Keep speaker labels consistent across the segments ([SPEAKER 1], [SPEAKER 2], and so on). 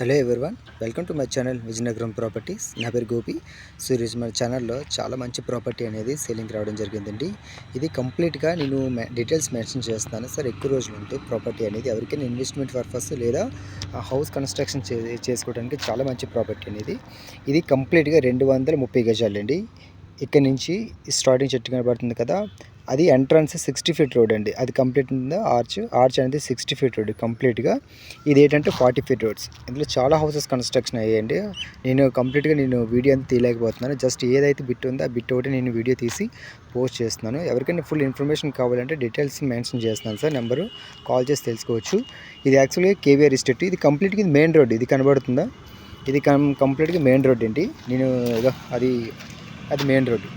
[SPEAKER 1] Hello everyone welcome to my channel Vizianagaram properties నా పేరు Gopi. So ఈరోజు మన ఛానల్లో చాలా మంచి ప్రాపర్టీ అనేది సేలింగ్ రావడం జరిగిందండి. ఇది కంప్లీట్గా నేను డీటెయిల్స్ మెన్షన్ చేస్తాను. సార్ ఎక్కువ రోజులు ఉంటే ప్రాపర్టీ అనేది ఎవరికైనా ఇన్వెస్ట్మెంట్ పర్పస్ లేదా హౌస్ కన్స్ట్రక్షన్ చే చేసుకోవడానికి చాలా మంచి ప్రాపర్టీ అనేది. ఇది కంప్లీట్గా రెండు వందల ముప్పై గజాలండి. ఇక్కడ నుంచి స్టార్టింగ్ చెట్టు కనబడుతుంది కదా అది ఎంట్రన్స్ సిక్స్టీ ఫీట్ రోడ్ అండి. అది కంప్లీట్ ఉందా ఆర్చ్ ఆర్చ్ అనేది సిక్స్టీ ఫీట్ రోడ్ కంప్లీట్గా. ఇది ఏంటంటే ఫార్టీ ఫీట్ రోడ్స్. ఇందులో చాలా హౌసెస్ కన్స్ట్రక్షన్ అయ్యాయండి. నేను కంప్లీట్గా నేను వీడియో అంతా తీయలేకపోతున్నాను. జస్ట్ ఏదైతే బిట్ ఉందో ఆ బిట్ ఒకటి నేను వీడియో తీసి పోస్ట్ చేస్తున్నాను. ఎవరికైనా ఫుల్ ఇన్ఫర్మేషన్ కావాలంటే డీటెయిల్స్ మెన్షన్ చేస్తున్నాను సార్. నెంబరు కాల్ చేసి తెలుసుకోవచ్చు. ఇది యాక్చువల్గా కేవీఆర్ ఎస్టేట్ ఇది కంప్లీట్గా ఇది మెయిన్ రోడ్. ఇది కనబడుతుందా? ఇది కం కంప్లీట్గా మెయిన్ రోడ్ అండి. నేను అది అది main road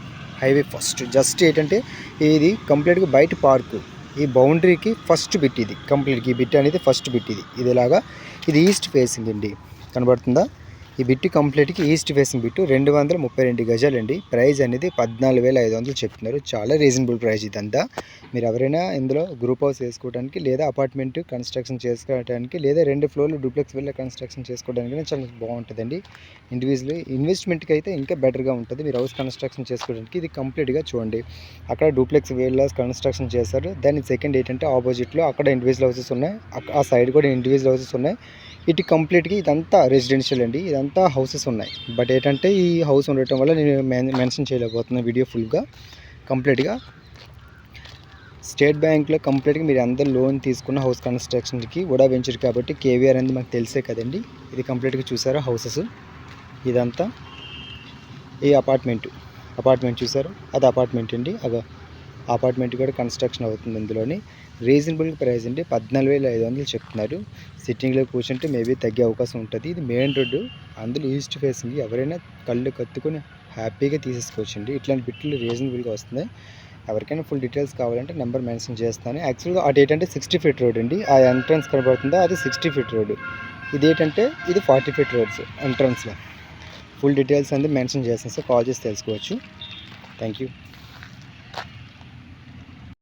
[SPEAKER 1] highway first. Just ఏంటంటే ఇది కంప్లీట్గా బయట పార్కు. ఈ బౌండరీకి ఫస్ట్ బిట్ ఇది. కంప్లీట్గా ఈ బిట్ అనేది ఫస్ట్ బిట్ ఇది. ఇది ఇలాగా ఇది ఈస్ట్ ఫేసింగ్ అండి. కనబడుతుందా? ఈ బిట్టు కంప్లీట్కి ఈస్ట్ ఫేసింగ్ బిట్టు రెండు వందల ముప్పై రెండు గజాలండి. ప్రైస్ అనేది పద్నాలుగు వేల ఐదు వందలు చెప్తున్నారు. చాలా రీజనబుల్ ప్రైస్ ఇదంతా. మీరు ఎవరైనా ఇందులో గ్రూప్ హౌస్ వేసుకోవడానికి లేదా అపార్ట్మెంట్ కన్స్ట్రక్షన్ చేసుకోవడానికి లేదా రెండు ఫ్లోర్లు డూప్లెక్స్ వెళ్ళి కన్స్ట్రక్షన్ చేసుకోవడానికి చాలా బాగుంటుందండి. ఇండివిజువల్ ఇన్వెస్ట్మెంట్కి అయితే ఇంకా బెటర్గా ఉంటుంది. మీరు హౌస్ కన్స్ట్రక్షన్ చేసుకోవడానికి ఇది కంప్లీట్గా చూడండి. అక్కడ డూప్లెక్స్ వెళ్ళి కన్స్ట్రక్షన్ చేస్తారు దాని సెకండ్ ఏంటంటే ఆపోజిట్లో అక్కడ ఇండివిజువల్ హౌసెస్ ఉన్నాయి. ఆ సైడ్ కూడా ఇండివిజువల్ హౌసెస్ ఉన్నాయి. ఇటు కంప్లీట్గా ఇదంతా రెసిడెన్షియల్ అండి. ఇదంతా హౌసెస్ ఉన్నాయి. బట్ ఏంటంటే ఈ హౌస్ ఉండటం వల్ల నేను మెన్- మెన్షన్ చేయలేకపోతున్నాను వీడియో ఫుల్గా కంప్లీట్గా. స్టేట్ బ్యాంక్లో కంప్లీట్గా మీరు అందరు లోన్ తీసుకున్న హౌస్ కన్స్ట్రక్షన్కి కూడా వెంచర్ కాబట్టి కేవీఆర్ అనేది మాకు తెలిసే కదండి. ఇది కంప్లీట్గా చూసారా హౌసెస్? ఇదంతా. ఈ అపార్ట్మెంట్. అపార్ట్మెంట్ చూసారు? అది అపార్ట్మెంట్ అండి. అగ అపార్ట్మెంట్ కూడా కన్స్ట్రక్షన్ అవుతుంది ఇందులోని. రీజనబుల్ ప్రైస్ అండి పద్నాలుగు వేల ఐదు వందలు చెప్తున్నారు. సిట్టింగ్లో కూర్చుంటే మేబీ తగ్గే అవకాశం ఉంటుంది. ఇది మెయిన్ రోడ్డు అందులో ఈస్ట్ ఫేసింగ్. ఎవరైనా కళ్ళు కత్తుకొని హ్యాపీగా తీసేసుకోవచ్చండి. ఇట్లాంటి బిట్లు రీజనబుల్గా వస్తున్నాయి. ఎవరికైనా ఫుల్ డీటెయిల్స్ కావాలంటే నెంబర్ మెన్షన్ చేస్తాను. యాక్చువల్గా అటు ఏంటంటే సిక్స్టీ ఫీట్ రోడ్ అండి. ఆ ఎంట్రన్స్ కనబడుతుందో? అది సిక్స్టీ ఫీట్ రోడ్. ఇది ఏంటంటే ఇది ఫార్టీ ఫీట్ రోడ్స్ ఎంట్రన్స్లో. ఫుల్ డీటెయిల్స్ అనేది మెన్షన్ చేస్తాను. సార్ కాల్ చేసి తెలుసుకోవచ్చు. Thank you.